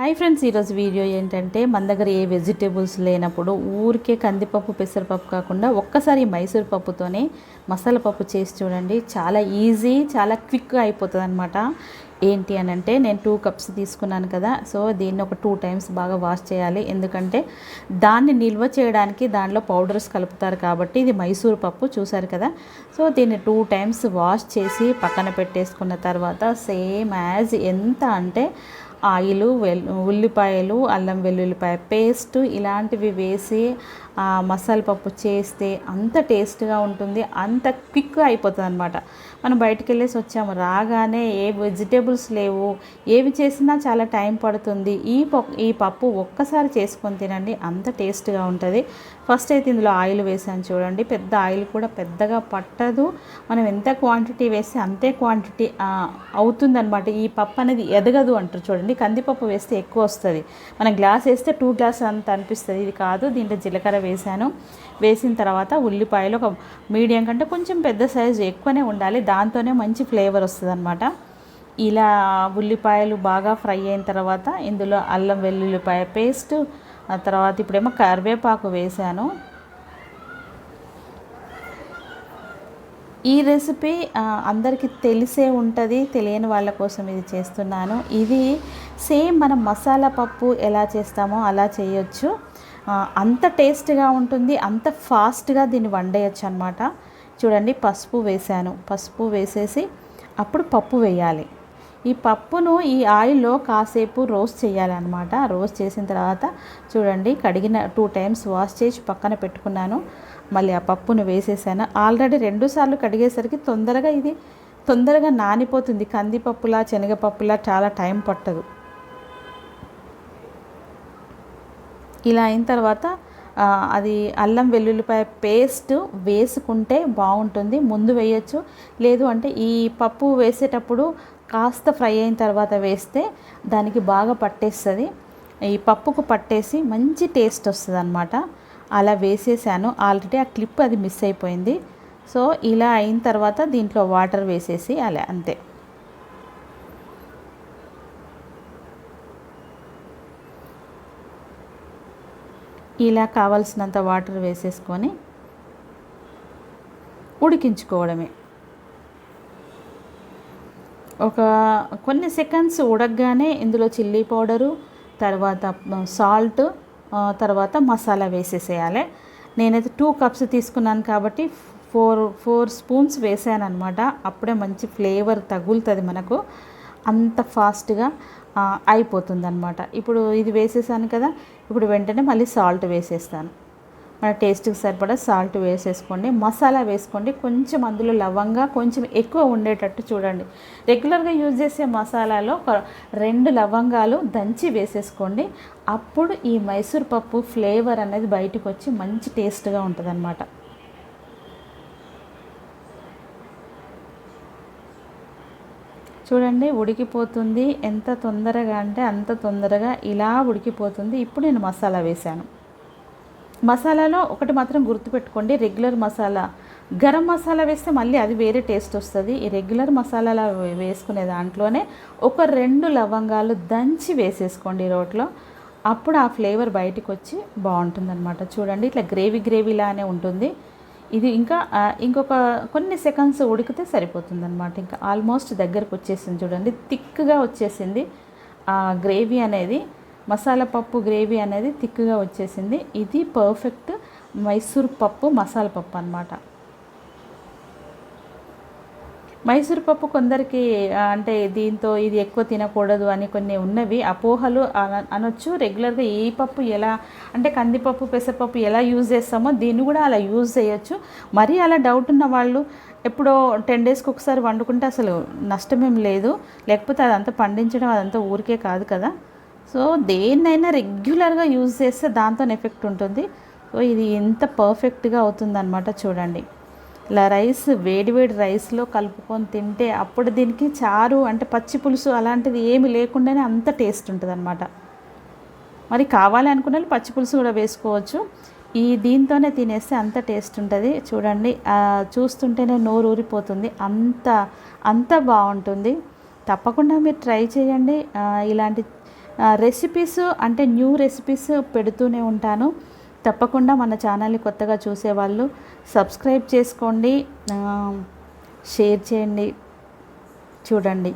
Hi friends ఈరోజు video ఏంటంటే మన దగ్గర ఏ వెజిటేబుల్స్ లేనప్పుడు ఊరికే కందిపప్పు పెసరపప్పు కాకుండా ఒక్కసారి మైసూర్ పప్పుతోనే మసాలా పప్పు చేసి చూడండి. చాలా ఈజీ చాలా క్విక్గా అయిపోతుంది అనమాట ఏంటి అని అంటే నేను టూ కప్స్ తీసుకున్నాను కదా సో దీన్ని ఒక టూ టైమ్స్ బాగా వాష్ చేయాలి. ఎందుకంటే దాన్ని నిల్వ చేయడానికి దానిలో పౌడర్స్ కలుపుతారు కాబట్టి ఇది మైసూర్ పప్పు చూసారు కదా? సో దీన్ని టూ టైమ్స్ వాష్ చేసి పక్కన పెట్టేసుకున్న తర్వాత సేమ్ యాజ్ ఎంత అంటే ఆయిల్ వెల్ ఉల్లిపాయలు అల్లం వెల్లుల్లిపాయ పేస్ట్ ఇలాంటివి వేసి మసాలా పప్పు చేస్తే అంత టేస్ట్గా ఉంటుంది అంత క్విక్గా అయిపోతుంది అనమాట మనం బయటికి వెళ్ళేసి వచ్చాము రాగానే ఏ వెజిటేబుల్స్ లేవు ఏవి చేసినా చాలా టైం పడుతుంది ఈ ఈ పప్పు ఒక్కసారి చేసుకొని తినండి అంత టేస్ట్గా ఉంటుంది. ఫస్ట్ అయితే ఇందులో ఆయిల్ వేసాను చూడండి పెద్ద ఆయిల్ కూడా పెద్దగా పట్టదు మనం ఎంత క్వాంటిటీ వేస్తే అంతే క్వాంటిటీ అవుతుందన్నమాట. ఈ పప్పు అనేది ఎదగదు అంటారు చూడండి కందిపప్పు వేస్తే ఎక్కువ వస్తుంది. మనం గ్లాస్ వేస్తే టూ గ్లాస్ అంత అనిపిస్తుంది. ఇది కాదు దీంట్లో జీలకర్ర వేసాను. వేసిన తర్వాత ఉల్లిపాయలు ఒక మీడియం కంటే కొంచెం పెద్ద సైజు ఎక్కువనే ఉండాలి. దాంతోనే మంచి ఫ్లేవర్ వస్తుంది అనమాట ఇలా ఉల్లిపాయలు బాగా ఫ్రై అయిన తర్వాత ఇందులో అల్లం వెల్లుల్లిపాయ పేస్ట్ ఆ తర్వాత ఇప్పుడేమో కరివేపాకు వేసాను. ఈ రెసిపీ అందరికీ తెలిసే ఉంటుంది తెలియని వాళ్ళ కోసం ఇది చేస్తున్నాను. ఇది సేమ్ మనం మసాలా పప్పు ఎలా చేస్తామో అలా చేయొచ్చు. అంత టేస్ట్గా ఉంటుంది అంత ఫాస్ట్గా దీన్ని వండేయచ్చు అనమాట చూడండి పసుపు వేసాను పసుపు వేసేసి అప్పుడు పప్పు వేయాలి. ఈ పప్పును ఈ ఆయిల్లో కాసేపు రోస్ట్ చేయాలన్నమాట. రోస్ట్ చేసిన తర్వాత చూడండి కడిగిన టూ టైమ్స్ వాష్ చేసి పక్కన పెట్టుకున్నాను. మళ్ళీ ఆ పప్పును వేసేసాను. ఆల్రెడీ రెండు సార్లు కడిగేసరికి తొందరగా ఇది తొందరగా నానిపోతుంది. కందిపప్పులా శనగపప్పులా చాలా టైం పట్టదు. ఇలా అయిన తర్వాత అది అల్లం వెల్లుల్లిపాయ పేస్ట్ వేసుకుంటే బాగుంటుంది. ముందు వేయచ్చు. లేదు అంటే ఈ పప్పు వేసేటప్పుడు కాస్త ఫ్రై అయిన తర్వాత వేస్తే దానికి బాగా పట్టేస్తుంది. ఈ పప్పుకు పట్టేసి మంచి టేస్ట్ వస్తుంది అనమాట అలా వేసేసాను. ఆల్రెడీ ఆ క్లిప్ అది మిస్ అయిపోయింది. సో ఇలా అయిన తర్వాత దీంట్లో వాటర్ వేసేసి అలా అంతే. ఇలా కావాల్సినంత వాటర్ వేసేసుకొని ఉడికించుకోవడమే. ఒక కొన్ని సెకండ్స్ ఉడకగానే ఇందులో చిల్లీ పౌడరు తర్వాత సాల్ట్ తర్వాత మసాలా వేసేసేయాలి. నేనైతే టూ కప్స్ తీసుకున్నాను కాబట్టి ఫోర్ ఫోర్ స్పూన్స్ వేసాను అనమాట అప్పుడే మంచి ఫ్లేవర్ తగులుతుంది మనకు. అంత ఫాస్ట్గా అయిపోతుంది అనమాట ఇప్పుడు ఇది వేసేసాను కదా ఇప్పుడు వెంటనే మళ్ళీ సాల్ట్ వేసేస్తాను. మన టేస్ట్కి సరిపడా సాల్ట్ వేసేసుకోండి. మసాలా వేసుకోండి. కొంచెం అందులో లవంగా కొంచెం ఎక్కువ ఉండేటట్టు చూడండి. రెగ్యులర్గా యూజ్ చేసే మసాలాలో ఒక రెండు లవంగాలు దంచి వేసేసుకోండి. అప్పుడు ఈ మైసూర్ పప్పు ఫ్లేవర్ అనేది బయటకు వచ్చి మంచి టేస్ట్గా ఉంటుంది అన్నమాట చూడండి ఉడికిపోతుంది. ఎంత తొందరగా అంటే అంత తొందరగా ఇలా ఉడికిపోతుంది. ఇప్పుడు నేను మసాలా వేశాను. మసాలాలో ఒకటి మాత్రం గుర్తుపెట్టుకోండి రెగ్యులర్ మసాలా. గరం మసాలా వేస్తే మళ్ళీ అది వేరే టేస్ట్ వస్తుంది. ఈ రెగ్యులర్ మసాలాల వేసుకునే దాంట్లోనే ఒక రెండు లవంగాలు దంచి వేసేసుకోండి రోట్లో. అప్పుడు ఆ ఫ్లేవర్ బయటికి వచ్చి బాగుంటుంది అనమాట చూడండి ఇట్లా గ్రేవీ గ్రేవీలానే ఉంటుంది. ఇది ఇంకా ఇంకొక కొన్ని సెకండ్స్ ఉడికితే సరిపోతుందన్నమాట. ఇంకా ఆల్మోస్ట్ దగ్గరకు వచ్చేసింది చూడండి థిక్గా వచ్చేసింది. ఆ గ్రేవీ అనేది మసాలా పప్పు గ్రేవీ అనేది థిక్గా వచ్చేసింది. ఇది పర్ఫెక్ట్ మైసూర్ పప్పు మసాలా పప్పు అనమాట మైసూర్ పప్పు కొందరికి అంటే దీంతో ఇది ఎక్కువ తినకూడదు అని కొన్ని ఉన్నవి అపోహలు అన- అనొచ్చు. రెగ్యులర్గా ఈ పప్పు ఎలా అంటే కందిపప్పు పెసరపప్పు ఎలా యూజ్ చేస్తామో దీన్ని కూడా అలా యూజ్ చేయొచ్చు. మరీ అలా డౌట్ ఉన్న వాళ్ళు ఎప్పుడో టెన్ డేస్కి ఒకసారి వండుకుంటే అసలు నష్టమేం లేదు. లేకపోతే అదంతా పండించడం అదంతా ఊరికే కాదు కదా. సో దేన్నైనా రెగ్యులర్గా యూజ్ చేస్తే దాంతో ఎఫెక్ట్ ఉంటుంది. సో ఇది ఎంత పర్ఫెక్ట్గా అవుతుందన్నమాట చూడండి. ఇలా రైస్ వేడివేడి రైస్లో కలుపుకొని తింటే అప్పుడు దీనికి చారు అంటే పచ్చి పులుసు అలాంటిది ఏమి లేకుండానే అంత టేస్ట్ ఉంటుంది అనమాట మరి కావాలి అనుకున్న పచ్చి పులుసు కూడా వేసుకోవచ్చు. ఈ దీంతోనే తినేస్తే అంత టేస్ట్ ఉంటుంది. చూడండి చూస్తుంటేనే నోరు ఊరిపోతుంది. అంత అంత బాగుంటుంది. తప్పకుండా మీరు ట్రై చేయండి. ఇలాంటి రెసిపీస్ అంటే న్యూ రెసిపీస్ పెడుతూనే ఉంటాను. తప్పకుండా మన ఛానల్ని కొత్తగా చూసేవాళ్ళు సబ్స్క్రైబ్ చేసుకోండి. షేర్ చేయండి. చూడండి.